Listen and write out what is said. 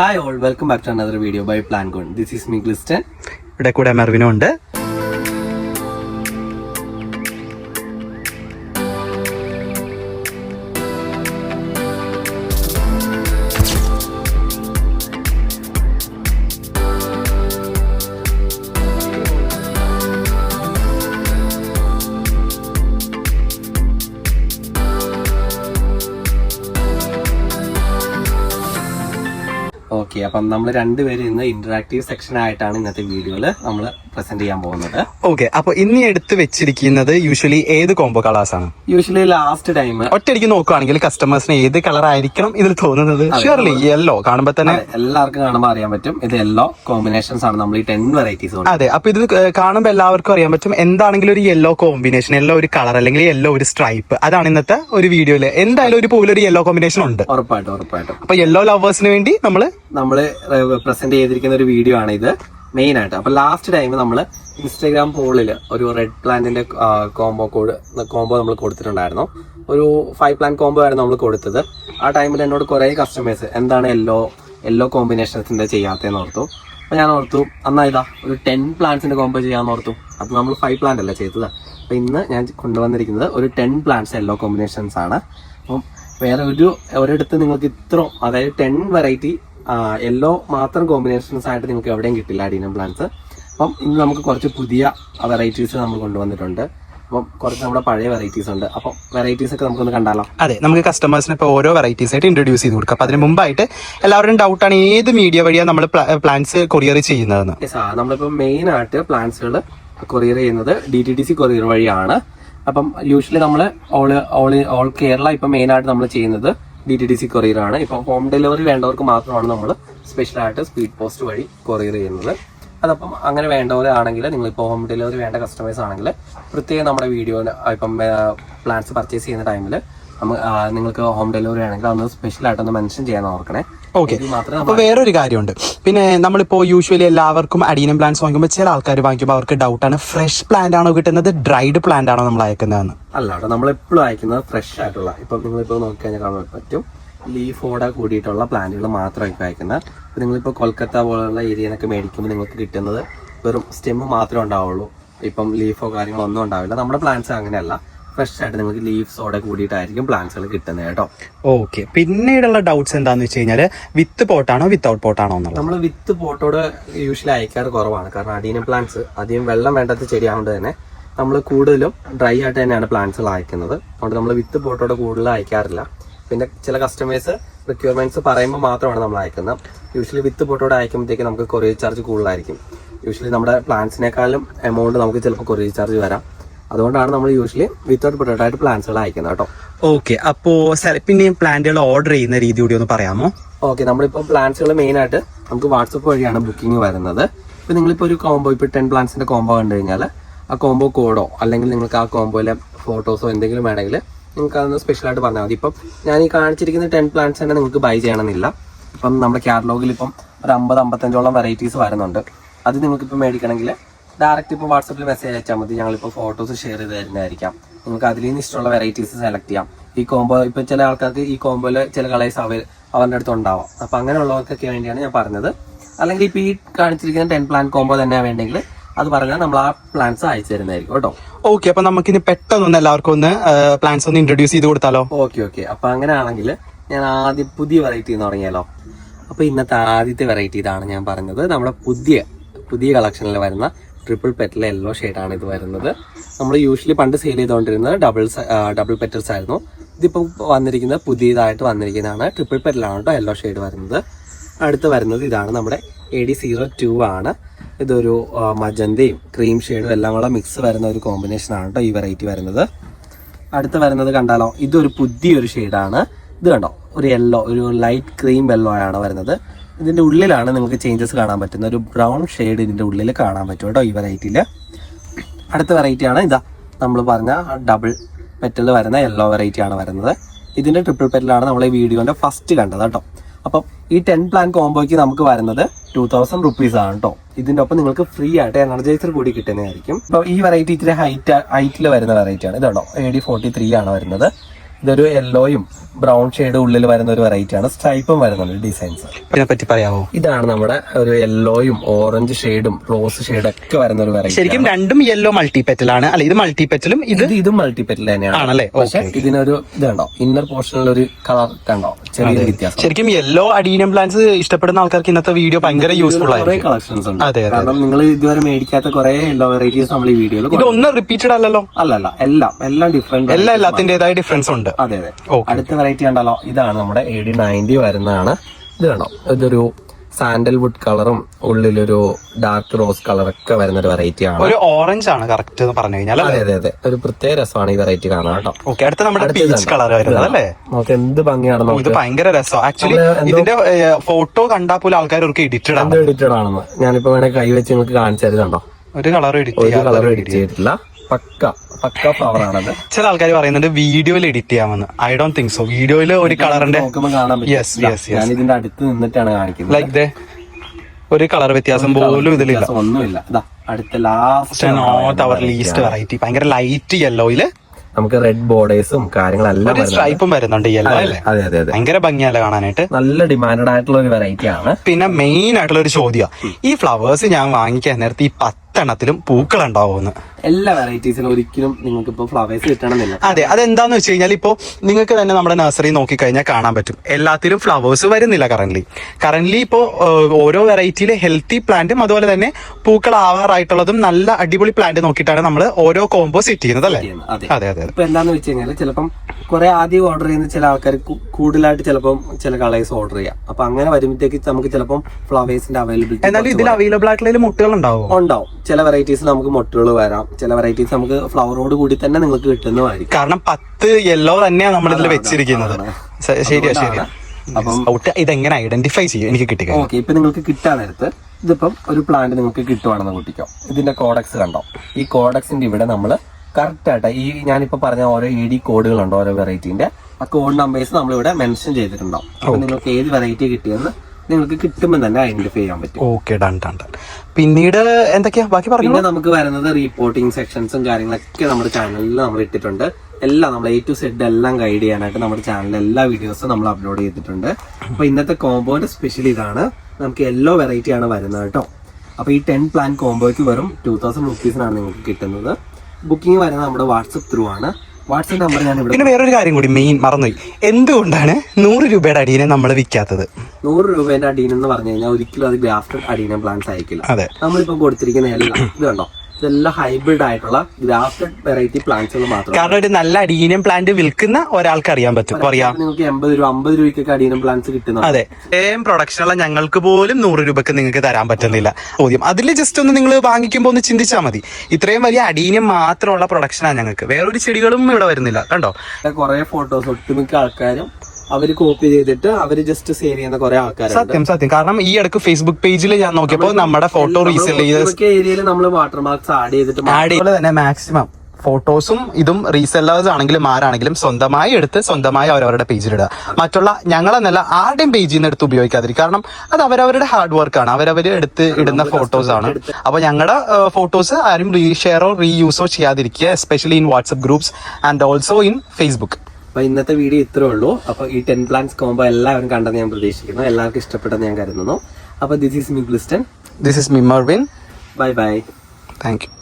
Hi all welcome back to another video by plan con this is me Clisten ഇവിടെ കൂടെ മെർവിനും ഉണ്ട്. അപ്പം നമ്മൾ രണ്ടുപേരും ഇന്ന് ഇന്ററാക്റ്റീവ് സെക്ഷൻ ആയിട്ടാണ് ഇന്നത്തെ വീഡിയോയിൽ നമ്മൾ പ്രസന്റ് ചെയ്യാൻ പോകുന്നത്. ഓക്കെ അപ്പൊ ഇന്ന് എടുത്ത് വെച്ചിരിക്കുന്നത് യൂഷ്വലി ഏത് കോംബോ കളേഴ്സ് ആണ്? യൂഷ്വലി ലാസ്റ്റ് ടൈം ഒറ്റയടിക്ക് നോക്കുവാണെങ്കിൽ കസ്റ്റമേഴ്സിന് ഏത് കളർ ആയിരിക്കണം ഇതിൽ തോന്നുന്നത്? ഷുവർലി യെല്ലോ കാണുമ്പോ തന്നെ എല്ലാവർക്കും കാണുമ്പോൾ അറിയാൻ പറ്റും. ഇത് യെല്ലോ കോമ്പിനേഷൻസ് ആണ് നമ്മൾ ഈ ടെൻ വെറൈറ്റീസ് അതെ അപ്പൊ ഇത് കാണുമ്പോൾ എല്ലാവർക്കും അറിയാൻ പറ്റും എന്താണെങ്കിലും ഒരു യെല്ലോ കോമ്പിനേഷൻ യെല്ലോ ഒരു കളർ അല്ലെങ്കിൽ യെല്ലോ ഒരു സ്ട്രൈപ്പ് അതാണ് ഇന്നത്തെ ഒരു വീഡിയോയിൽ എന്തായാലും ഒരു പോലൊരു ഒരു യെല്ലോ കോമ്പിനേഷൻ ഉണ്ട്. ഉറപ്പായിട്ടും ഉറപ്പായിട്ടും. അപ്പൊ യെല്ലോ ലവേഴ്സിന് വേണ്ടി നമ്മൾ നമ്മൾ പ്രസന്റ് ചെയ്തിരിക്കുന്ന ഒരു വീഡിയോ ആണ് ഇത് മെയിൻ ആയിട്ട്. അപ്പൊ ലാസ്റ്റ് ടൈം നമ്മൾ ഇൻസ്റ്റാഗ്രാം പോളിൽ ഒരു റെഡ് പ്ലാന്റിന്റെ കോംബോ കോഡ് കോംബോ നമ്മൾ കൊടുത്തിട്ടുണ്ടായിരുന്നു. ഒരു ഫൈവ് പ്ലാൻ കോംബോ ആയിരുന്നു നമ്മൾ കൊടുത്തത്. ആ ടൈമിൽ എന്നോട് കുറെ കസ്റ്റമേഴ്സ് എന്താണ് യെല്ലോ യെല്ലോ കോമ്പിനേഷൻസിന്റെ ചെയ്യാത്തതെന്ന് ഓർത്തു. അപ്പൊ ഞാൻ ഓർത്തു അന്നായതാ ഇതാ ഒരു ടെൻ പ്ലാന്റ്സിന്റെ കോംബോ ചെയ്യാന്ന് ഓർത്തു. അത് നമ്മൾ ഫൈവ് പ്ലാന്റ് അല്ല ചെയ്തത്? അപ്പൊ ഇന്ന് ഞാൻ കൊണ്ടുവന്നിരിക്കുന്നത് ഒരു ടെൻ പ്ലാന്റ്സ് യെല്ലോ കോമ്പിനേഷൻസ് ആണ്. അപ്പം വേറെ ഒരു ഒരിടത്ത് നിങ്ങൾക്ക് ഇത്ര അതായത് ടെൻ വെറൈറ്റി യെല്ലോ മാത്രം കോമ്പിനേഷൻസ് ആയിട്ട് നിങ്ങൾക്ക് എവിടെയും കിട്ടില്ല അഡീനം പ്ലാന്റ്സ് അപ്പം ഇന്ന് നമുക്ക് കുറച്ച് പുതിയ വെറൈറ്റീസ് നമ്മൾ കൊണ്ടുവന്നിട്ടുണ്ട്. അപ്പം കുറച്ച് നമ്മുടെ പഴയ വെറൈറ്റീസ് ഉണ്ട്. അപ്പം വെറൈറ്റീസ് ഒക്കെ നമുക്കൊന്ന് കണ്ടാലോ? അതെ നമുക്ക് കസ്റ്റമേഴ്സിന് ഇപ്പോൾ ഓരോ വെറൈറ്റീസ് ആയിട്ട് ഇൻട്രൊഡ്യൂസ് ചെയ്ത് കൊടുക്കാം. അപ്പം അതിന് മുമ്പായിട്ട് എല്ലാവരുടെയും ഡൗട്ടാണ് ഏത് മീഡിയ വഴിയാണ് നമ്മൾ പ്ലാന്റ്സ് കൊറിയർ ചെയ്യുന്നതെന്ന്. നമ്മളിപ്പോൾ മെയിൻ ആയിട്ട് പ്ലാന്റ്സുകൾ കൊറിയർ ചെയ്യുന്നത് D T T C courier വഴിയാണ്. അപ്പം യൂഷ്വലി നമ്മൾ ഓൾ ഓൾ ഓൾ കേരള ഇപ്പം മെയിൻ ആയിട്ട് നമ്മൾ ചെയ്യുന്നത് D T T C courier ആണ്. ഇപ്പം ഹോം ഡെലിവറി വേണ്ടവർക്ക് മാത്രമാണ് നമ്മൾ സ്പെഷ്യൽ ആയിട്ട് സ്പീഡ് പോസ്റ്റ് വഴി കൊറിയർ ചെയ്യുന്നത്. അതപ്പം അങ്ങനെ വേണ്ടവരാണെങ്കിൽ നിങ്ങളിപ്പോൾ ഹോം ഡെലിവറി വേണ്ട കസ്റ്റമേഴ്സ് ആണെങ്കിൽ പ്രത്യേകം നമ്മുടെ വീഡിയോ ഇപ്പം പ്ലാൻസ് പർച്ചേസ് ചെയ്യുന്ന ടൈമിൽ നമുക്ക് നിങ്ങൾക്ക് ഹോം ഡെലിവറി ആണെങ്കിൽ അന്ന് സ്പെഷ്യലായിട്ടൊന്ന് മെൻഷൻ ചെയ്യാൻ ഓർക്കണേ. ഓക്കെ അപ്പോൾ വേറൊരു കാര്യമുണ്ട്. പിന്നെ നമ്മളിപ്പോ യൂഷ്വലി എല്ലാവർക്കും അഡീനം പ്ലാന്റ്സ് വാങ്ങിക്കുമ്പോൾ ചില ആൾക്കാർ വാങ്ങിക്കുമ്പോൾ അവർക്ക് ഡൗട്ട് ആണ്. ഫ്രഷ് പ്ലാന്റ് ആണോ കിട്ടുന്നത്? ഡ്രൈഡ് പ്ലാന്റ് ആണോ നമ്മൾ അയക്കുന്നതെന്ന്. അല്ല നമ്മൾ എപ്പോഴും അയക്കുന്നത് ഫ്രഷ് ആയിട്ടുള്ള ഇപ്പം നിങ്ങളിപ്പോൾ നോക്കി കഴിഞ്ഞാൽ കാണാൻ പറ്റും ലീഫോടെ കൂടിയിട്ടുള്ള പ്ലാന്റുകൾ മാത്രമായിരിക്കും അയക്കുന്നത്. ഇപ്പം നിങ്ങളിപ്പോൾ കൊൽക്കത്ത പോലുള്ള ഏരിയയിൽ നിന്നൊക്കെ മേടിക്കുമ്പോൾ നിങ്ങൾക്ക് കിട്ടുന്നത് വെറും സ്റ്റെം മാത്രമേ ഉണ്ടാവുള്ളൂ. ഇപ്പം ലീഫോ കാര്യങ്ങളോ ഒന്നും ഉണ്ടാവില്ല. നമ്മുടെ പ്ലാന്റ്സ് അങ്ങനെയല്ല. ഫ്രഷ് ആയിട്ട് നിങ്ങൾക്ക് ലീവ്സോടെ കൂടിയിട്ടായിരിക്കും പ്ലാന്റ്സുകൾ കിട്ടുന്നത് കേട്ടോ. ഓക്കെ പിന്നീടുള്ള ഡൗട്ട്സ് എന്താന്ന് വെച്ച് കഴിഞ്ഞാൽ വിത്ത് പോട്ടാണോ വിത്തൗട്ട് പോട്ടാണോ നമ്മൾ വിത്ത് പോട്ടോട് യൂഷ്വലി അയക്കാറ് കുറവാണ്. കാരണം അധികം പ്ലാന്റ്സ് അധികം വെള്ളം വേണ്ടാത്ത ചെടിയായതുകൊണ്ട് തന്നെ നമ്മൾ കൂടുതലും ഡ്രൈ ആയിട്ട് തന്നെയാണ് പ്ലാന്റ്സുകൾ അയക്കുന്നത്. അതുകൊണ്ട് നമ്മൾ വിത്ത് പോട്ടോടെ കൂടുതൽ അയക്കാറില്ല. പിന്നെ ചില കസ്റ്റമേഴ്സ് റിക്വയർമെന്റ്സ് പറയുമ്പോൾ മാത്രമാണ് നമ്മൾ അയക്കുന്നത്. യൂഷ്വലി വിത്ത് പോട്ടോടെ അയക്കുമ്പോഴത്തേക്ക് നമുക്ക് കൊറിയർ ചാർജ് കൂടുതലായിരിക്കും. യൂഷ്വലി നമ്മുടെ പ്ലാന്റ്സിനേക്കാളും എമൗണ്ട് നമുക്ക് ചിലപ്പോൾ കൊറിയർ ചാർജ് വരാം. അതുകൊണ്ടാണ് നമ്മൾ യൂഷ്വലി വിത്തൗട്ട് പൊട്ടോട്ടോ ആയിട്ട് പ്ലാന്റ്സുകൾ അയക്കുന്നത് കേട്ടോ. ഓക്കെ അപ്പോ പിന്നെ പ്ലാന്റുകൾ ഓർഡർ ചെയ്യുന്ന രീതി കൂടി ഒന്ന് പറയാമോ? ഓക്കെ നമ്മളിപ്പോൾ പ്ലാന്റ്സുകൾ മെയിൻ ആയിട്ട് നമുക്ക് വാട്സപ്പ് വഴിയാണ് ബുക്കിംഗ് വരുന്നത്. ഇപ്പൊ നിങ്ങളിപ്പോൾ ഒരു കോംബോ ഇപ്പൊ ടെൻ പ്ലാന്റ്സിന്റെ കോംബോ കണ്ടു കഴിഞ്ഞാൽ ആ കോംബോ കോഡോ അല്ലെങ്കിൽ നിങ്ങൾക്ക് ആ കോംബോയിലെ ഫോട്ടോസോ എന്തെങ്കിലും വേണമെങ്കിൽ നിങ്ങൾക്ക് അതൊന്ന് സ്പെഷ്യൽ ആയിട്ട് പറഞ്ഞാൽ മതി. ഇപ്പം ഞാൻ ഈ കാണിച്ചിരിക്കുന്ന ടെൻ പ്ലാന്റ്സ് തന്നെ നിങ്ങൾക്ക് ബൈ ചെയ്യണമെന്നില്ല. ഇപ്പം നമ്മുടെ കാറ്റലോഗിൽ ഇപ്പം ഒരു അമ്പത് അമ്പത്തഞ്ചോളം വെറൈറ്റീസ് വരുന്നുണ്ട്. അത് നിങ്ങൾക്ക് ഇപ്പം മേടിക്കണമെങ്കിൽ ഡയറക്റ്റ് ഇപ്പോൾ വാട്സപ്പിൽ മെസ്സേജ് അയച്ചാൽ മതി. ഞങ്ങളിപ്പോൾ ഫോട്ടോസ് ഷെയർ ചെയ്ത് തരുന്നതായിരിക്കാം. നിങ്ങൾക്ക് അതിൽ നിന്ന് ഇഷ്ടമുള്ള വെറൈറ്റീസ് സെലക്ട് ചെയ്യാം. ഈ കോംബോ ഇപ്പോൾ ചില ആൾക്കാർക്ക് ഈ കോംബോയിൽ ചില കളേഴ്സ് അവർ അവരുടെ അടുത്ത് ഉണ്ടാവാം. അപ്പം അങ്ങനെയുള്ളവർക്കൊക്കെ വേണ്ടിയാണ് ഞാൻ പറഞ്ഞത്. അല്ലെങ്കിൽ ഇപ്പോൾ ഈ കാണിച്ചിരിക്കുന്ന ടെൻ പ്ലാൻ കോംബോ തന്നെയാണ് വേണ്ടെങ്കിൽ അത് പറഞ്ഞാൽ നമ്മൾ ആ പ്ലാൻസ് അയച്ചു തരുന്നതായിരിക്കും കേട്ടോ. ഓക്കെ അപ്പൊ നമുക്കിനി പെട്ടെന്ന് എല്ലാവർക്കും ഒന്ന് പ്ലാൻസ് ഒന്ന് ഇൻട്രൊഡ്യൂസ് ചെയ്ത് കൊടുത്താലോ? ഓക്കെ ഓക്കെ അപ്പൊ അങ്ങനെയാണെങ്കിൽ ഞാൻ ആദ്യം പുതിയ വെറൈറ്റി എന്ന് തുടങ്ങിയാലോ? അപ്പൊ ഇന്നത്തെ ആദ്യത്തെ വെറൈറ്റി ഇതാണ് ഞാൻ പറഞ്ഞത്. നമ്മുടെ പുതിയ പുതിയ കളക്ഷനിൽ വരുന്ന ട്രിപ്പിൾ പെറ്റൽ യെല്ലോ ഷെയ്ഡാണ് ഇത് വരുന്നത്. നമ്മൾ യൂഷ്വലി പണ്ട് സെയിൽ ചെയ്തുകൊണ്ടിരുന്നത് ഡബിൾ ഡബിൾ പെറ്റൽസ് ആയിരുന്നു. ഇതിപ്പോൾ വന്നിരിക്കുന്നത് പുതിയതായിട്ട് വന്നിരിക്കുന്നതാണ് ട്രിപ്പിൾ പെറ്റലാണ് കേട്ടോ യെല്ലോ ഷെയ്ഡ് വരുന്നത്. അടുത്ത് വരുന്നത് ഇതാണ് നമ്മുടെ എ ഡി സീറോ ടു ആണ്. ഇതൊരു മജന്തയും ക്രീം ഷെയ്ഡും എല്ലാം കൂടെ മിക്സ് വരുന്ന ഒരു കോമ്പിനേഷൻ ആണ് കേട്ടോ ഈ വെറൈറ്റി വരുന്നത്. അടുത്ത് വരുന്നത് കണ്ടാലോ ഇതൊരു പുതിയൊരു ഷെയ്ഡാണ് ഇത് കണ്ടോ ഒരു യെല്ലോ ഒരു ലൈറ്റ് ക്രീം യെല്ലോ ആണ് വരുന്നത്. ഇതിന്റെ ഉള്ളിലാണ് നിങ്ങൾക്ക് ചേഞ്ചസ് കാണാൻ പറ്റുന്നത്. ഒരു ബ്രൗൺ ഷെയ്ഡ് ഇതിന്റെ ഉള്ളിൽ കാണാൻ പറ്റും കേട്ടോ ഈ വെറൈറ്റിയിൽ അടുത്ത വെറൈറ്റി ആണ് ഇതാ. നമ്മൾ പറഞ്ഞ ഡബിൾ പെറ്റൽ വരുന്ന യെല്ലോ വെറൈറ്റി ആണ് വരുന്നത്. ഇതിന്റെ ട്രിപ്പിൾ പെറ്റലാണ് നമ്മൾ ഈ വീഡിയോന്റെ ഫസ്റ്റ് കണ്ടത് കേട്ടോ. അപ്പം ഈ ടെൻ പ്ലാൻ കോംബോയ്ക്ക് നമുക്ക് വരുന്നത് ടു തൗസൻഡ് റുപ്പീസ് ആണ് കേട്ടോ. ഇതിന്റെ ഒപ്പം നിങ്ങൾക്ക് ഫ്രീ ആയിട്ട് എനർജൈസർ കൂടി കിട്ടുന്നതായിരിക്കും. അപ്പോൾ ഈ വെറൈറ്റി ഇത്തിരി ഹൈറ്റ് ഹൈറ്റിൽ വരുന്ന വെറൈറ്റിയാണ് ഇതാണോ? എ ഡി ഫോർട്ടി ത്രീ ആണ് വരുന്നത്. ഇതൊരു യെല്ലോയും ബ്രൗൺ ഷെയ്ഡ് ഉള്ളിൽ വരുന്ന ഒരു വെറൈറ്റി ആണ് സ്ട്രൈപ്പും വരുന്നുണ്ട് ഡിസൈൻസ് ഇതിനെ പറ്റി പറയാമോ ഇതാണ് നമ്മുടെ ഒരു യെല്ലോയും ഓറഞ്ച് ഷെയ്ഡും റോസ് ഷെയ്ഡും ഒക്കെ വരുന്ന ഒരു വെറൈറ്റി ശരിക്കും രണ്ടും യെല്ലോ മൾട്ടിപെറ്റലാണ് അല്ലെ ഇത് മൾട്ടിപെറ്റലും ഇത് ഇത് മൾട്ടിപെറ്റൽ തന്നെയാണ്. ആണല്ലേ? പക്ഷെ ഇതിനൊരു ഇതുണ്ടോ ഇന്നർ പോർഷനിൽ ഒരു കളർ കണ്ടോ? ചെറിയ വ്യത്യാസം. ശരിക്കും യെല്ലോ അഡീനിയം പ്ലാന്റ്സ് ഇഷ്ടപ്പെടുന്ന ആൾക്കാർക്ക് ഇന്നത്തെ വീഡിയോ ഭയങ്കര യൂസ്ഫുൾ കുറെ ആയിരിക്കും. കളക്ഷൻസ് ഉണ്ട്. കാരണം നിങ്ങൾ ഇതുവരെ മേടിക്കാത്ത കുറെ യെല്ലോ വെറൈറ്റീസ് നമ്മൾ ഈ വീഡിയോയിൽ ഇത് ഒന്ന് റിപ്പീറ്റഡ് അല്ലല്ലോ? അല്ലല്ല എല്ലാം എല്ലാം ഡിഫറെന്റ് എല്ലാം എല്ലാത്തിന്റേതായ ഡിഫറൻസ് ഉണ്ട്. അതെ അതെ. അടുത്ത വെറൈറ്റി ഉണ്ടല്ലോ ഇതാണ് നമ്മുടെ എ ഡി നയന്റി വരുന്നതാണ്. ഇത് കണ്ടോ? ഇതൊരു സാൻഡൽവുഡ് കളറും ഉള്ളിലൊരു ഡാർക്ക് റോസ് കളറൊക്കെ വരുന്ന ഒരു വെറൈറ്റി ആണ്. ഒരു ഓറഞ്ച് ആണ് കറക്റ്റ് എന്ന് പറഞ്ഞു കഴിഞ്ഞാൽ അതെ അതെ അതെ. ഒരു പ്രത്യേക രസമാണ് ഈ വെറൈറ്റി കാണാൻ കേട്ടോ. ഓക്കെ അടുത്ത നമ്മുടെ പീച്ച് കളർ വരുന്നത് അല്ലേ? നമുക്ക് എന്ത് ഭംഗിയാണ് ഇത് ഭയങ്കര രസം. ആക്ച്വലി ഇതിന്റെ ഫോട്ടോ കണ്ടാ പോലും ആൾക്കാർ ഒരു എഡിറ്റഡ് ആണ്. എഡിറ്റഡ് ആണെന്ന്. ഞാനിപ്പോ വേണേ കൈ വെച്ച് നിങ്ങൾക്ക് കാണിച്ചു തരുന്നുണ്ടോ? ഒരു എഡിറ്റ് കളർ എഡിറ്റ് ചെയ്തിട്ടില്ല. പക്ക പക്ക ഫ്ലവർ ആണത്. ചില ആൾക്കാർ പറയുന്നുണ്ട് വീഡിയോയിൽ എഡിറ്റ് ചെയ്യാമെന്ന്. ഐ ഡോണ്ട് തിങ്ക് സോ വീഡിയോയിൽ ഒരു കളറിന്റെ. ഞാൻ ഇതിന്റെ അടുത്ത് നിന്നിട്ടാണ് കാണിക്കുന്നത്. ലൈക്ക് ദേ ഒരു കളർ വ്യത്യാസം പോലും ഇതിലില്ല. ഒന്നുമില്ല. അടുത്ത ലാസ്റ്റ് നോട്ട് അവർ ലീസ്റ്റ് വെറൈറ്റി ഭയങ്കര ലൈറ്റ് യെല്ലോയിൽ നമുക്ക് റെഡ് ബോർഡേഴ്സും കാര്യങ്ങളെല്ലാം. സ്ട്രൈപ്പും വരുന്നുണ്ട്. യെല്ലോ അല്ലേ? അതെ അതെ അതെ. ഭയങ്കര ഭംഗിയല്ല കാണാനായിട്ട്? നല്ല ഡിമാൻഡ് ആയിട്ടുള്ള ഒരു വെറൈറ്റി ആണ്. പിന്നെ മെയിൻ ആയിട്ടുള്ള ഒരു ചോദ്യം ഈ ഫ്ലവേഴ്സ് ഞാൻ വാങ്ങിക്കാൻ നേരത്തെ ഈ പത്തെണ്ണത്തിലും പൂക്കൾ ഉണ്ടാവുമെന്ന്. എല്ലാ വെറൈറ്റീസിലും ഒരിക്കലും നിങ്ങൾക്ക് ഇപ്പൊ ഫ്ലവേഴ്സ് കിട്ടണമെന്നില്ല. അതെ അതെന്താന്ന് വെച്ച് കഴിഞ്ഞാൽ ഇപ്പോ നിങ്ങൾക്ക് തന്നെ നമ്മുടെ നഴ്സറി നോക്കിക്കഴിഞ്ഞാൽ കാണാൻ പറ്റും. എല്ലാത്തിലും ഫ്ലവേഴ്സ് വരുന്നില്ല കറന്റ് കറന്റ് ഇപ്പോ ഓരോ വെറൈറ്റിയിലെ ഹെൽത്തി പ്ലാന്റും അതുപോലെ തന്നെ പൂക്കൾ ആവാറായിട്ടുള്ളതും നല്ല അടിപൊളി പ്ലാന്റ് നോക്കിയിട്ടാണ് നമ്മൾ ഓരോ കോംബോ സെറ്റ് ചെയ്യുന്നത് അല്ലേ? അതെ. അതെ അതെ ഇപ്പൊ എന്താന്ന് വെച്ച് കഴിഞ്ഞാൽ ചിലപ്പം കുറെ ആദ്യം ഓർഡർ ചെയ്യുന്ന ചില ആൾക്കാർ കൂടുതലായിട്ട് ചിലപ്പം ചില കളേഴ്സ് ഓർഡർ ചെയ്യാം. അപ്പൊ അങ്ങനെ വരുമ്പോഴത്തേക്ക് നമുക്ക് ചിലപ്പം ഫ്ലവേഴ്സിന്റെ അവൈലബിലിറ്റി എന്നാലും ഇതിൽ അവൈലബിൾ ആയിട്ടുള്ള മുട്ടുകൾ ഉണ്ടാവും ഉണ്ടാവും. ചില വെറൈറ്റീസ് നമുക്ക് മുട്ടകൾ വരാം. ചില വെറൈറ്റീസ് നമുക്ക് ഫ്ലവറോട് കൂടി തന്നെ നിങ്ങൾക്ക് കിട്ടുന്നതായിരിക്കും. കാരണം പത്ത് യെല്ലോ തന്നെയാണ് നമ്മൾ ഇതിൽ വെച്ചിരിക്കുന്നത്. ശരിയാ ശരിയാ. അപ്പം ഇതെങ്ങനെ ഐഡന്റിഫൈ ചെയ്യും? എനിക്ക് കിട്ടിയ ഓക്കെ ഇപ്പൊ നിങ്ങൾക്ക് കിട്ടാൻ നേരത്ത് ഇതിപ്പം ഒരു പ്ലാന്റ് നിങ്ങൾക്ക് കിട്ടുവാണെന്ന് കൂട്ടിക്കോ. ഇതിന്റെ കോഡക്സ് കണ്ടോ? ഈ കോഡക്സിന്റെ ഇവിടെ നമ്മൾ കറക്റ്റ് ആയിട്ട് ഈ ഞാനിപ്പോ പറഞ്ഞ ഓരോ ഇ ഡി കോഡുകളുണ്ട് ഓരോ വെറൈറ്റീന്റെ ആ കോഡ് നമ്പേഴ്സ് നമ്മളിവിടെ മെൻഷൻ ചെയ്തിട്ടുണ്ടാവും. അപ്പൊ നിങ്ങൾക്ക് ഏത് വെറൈറ്റി കിട്ടിയെന്ന് നിങ്ങൾക്ക് കിട്ടുമ്പോൾ തന്നെ ഐഡന്റിഫൈ ചെയ്യാൻ പറ്റും. ഓക്കെ ഡൺ ഡൺ ഡൺ പിന്നീട് എന്തൊക്കെയാ? ബാക്കി പറഞ്ഞു പിന്നെ നമുക്ക് വരുന്നത് റിപ്പോർട്ടിംഗ് സെക്ഷൻസും കാര്യങ്ങളൊക്കെ നമ്മുടെ ചാനലിൽ നമ്മൾ ഇട്ടിട്ടുണ്ട്. എല്ലാം നമ്മൾ എ ടു സെഡ് എല്ലാം ഗൈഡ് ചെയ്യാനായിട്ട് നമ്മുടെ ചാനലിൽ എല്ലാ വീഡിയോസും നമ്മൾ അപ്ലോഡ് ചെയ്തിട്ടുണ്ട്. അപ്പൊ ഇന്നത്തെ കോമ്പോന്റെ സ്പെഷ്യൽ ഇതാണ്. നമുക്ക് യെല്ലോ വെറൈറ്റി ആണ് വരുന്നത് കേട്ടോ. അപ്പൊ ഈ ടെൻ പ്ലാൻ കോമ്പോയ്ക്ക് വെറും ടൂ തൗസൻഡ് റുപ്പീസിനാണ് നിങ്ങൾക്ക് കിട്ടുന്നത്. ബുക്കിംഗ് വരുന്നത് നമ്മുടെ വാട്സപ്പ് ത്രൂ ആണ്. വാട്സപ്പ് നമ്പർ ഞാൻ ഇവിടെ പിന്നെ വേറൊരു കാര്യം കൂടി മെയിൻ മറന്നുപോയി. എന്തുകൊണ്ടാണ് നൂറ് രൂപയുടെ അടീനെ നമ്മൾ വിൽക്കാത്തത്? നൂറ് രൂപേന്റെ അടീനെന്ന് പറഞ്ഞു കഴിഞ്ഞാൽ ഒരിക്കലും അത് ഗ്രാഫ്റ്റഡ് അടീനെ പ്ലാന്റ്സ് അയക്കില്ല അതെ. നമ്മളിപ്പോ കൊടുത്തിരിക്കുന്ന എല്ലാം ഇത് കണ്ടോ? ഇതെല്ലാം ഹൈബ്രിഡ് ആയിട്ടുള്ള ഗ്രാഫ്റ്റഡ് വെറൈറ്റി പ്ലാന്റ്സുകൾ മാത്രം. കാരണം ഒരു നല്ല അടീനം പ്ലാന്റ് വിൽക്കുന്ന ഒരാൾക്ക് അറിയാൻ പറ്റും. അറിയാം നിങ്ങൾക്ക് എൺപത് രൂപ അമ്പത് രൂപയ്ക്കൊക്കെ അടീനം പ്ലാന്റ്സ് കിട്ടുന്നത് അതെ. സെയിം പ്രൊഡക്ഷനുള്ള ഞങ്ങൾക്ക് പോലും നൂറ് രൂപക്ക് നിങ്ങൾക്ക് തരാൻ പറ്റുന്നില്ല. ചോദ്യം. അതിൽ ജസ്റ്റ് ഒന്ന് നിങ്ങൾ വാങ്ങിക്കുമ്പോൾ ഒന്ന് ചിന്തിച്ചാൽ മതി. ഇത്രയും വലിയ അടീനം മാത്രമുള്ള പ്രൊഡക്ഷനാണ് ഞങ്ങൾക്ക്. വേറൊരു ചെടികളും ഇവിടെ വരുന്നില്ല. കണ്ടോ? കുറെ ഫോട്ടോസ് ഒട്ടുമിക്ക ആൾക്കാരും അവർ കോപ്പി ചെയ്തിട്ട് അവർ ജസ്റ്റ് സേവ് ചെയ്യുന്ന കുറെ ആൾക്കാർ സത്യം സത്യം. കാരണം ഈ ഇടയ്ക്ക് ഫേസ്ബുക്ക് പേജിൽ ഞാൻ നോക്കിയപ്പോൾ നമ്മുടെ ഫോട്ടോ റീസെൽ ചെയ്ത് ഏരിയയിൽ നമ്മൾ വാട്ടർ മാർക്സ് ആഡ് ചെയ്തിട്ട് ആഡ് തന്നെ മാക്സിമം ഫോട്ടോസും ഇതും റീസെല്ലേഴ്സ് ആണെങ്കിലും ആരാണെങ്കിലും സ്വന്തമായി എടുത്ത് സ്വന്തമായി അവരവരുടെ പേജിൽ ഇടുക. മറ്റുള്ള ഞങ്ങളെന്നല്ല ആരുടെയും പേജിൽ നിന്ന് എടുത്ത് ഉപയോഗിക്കാതിരിക്കും കാരണം അത് അവരവരുടെ ഹാർഡ് വർക്കാണ് അവരവർ എടുത്ത് ഇടുന്ന ഫോട്ടോസ് ആണ്. അപ്പൊ ഞങ്ങളുടെ ഫോട്ടോസ് ആരും റീഷെയറോ റീയൂസോ ചെയ്യാതിരിക്കുക especially in WhatsApp groups and also in Facebook അപ്പൊ ഇന്നത്തെ വീഡിയോ ഇത്രേ ഉള്ളൂ. അപ്പൊ ഈ ടെൻ പ്ലാൻസ് കോമ്പോ എല്ലാവരും കണ്ടെന്ന് ഞാൻ പ്രതീക്ഷിക്കുന്നു. എല്ലാവർക്കും ഇഷ്ടപ്പെട്ടെന്ന് ഞാൻ കരുതുന്നു. അപ്പൊ this is me ക്ലിസ്റ്റൻ this is me Marvin bye bye thank you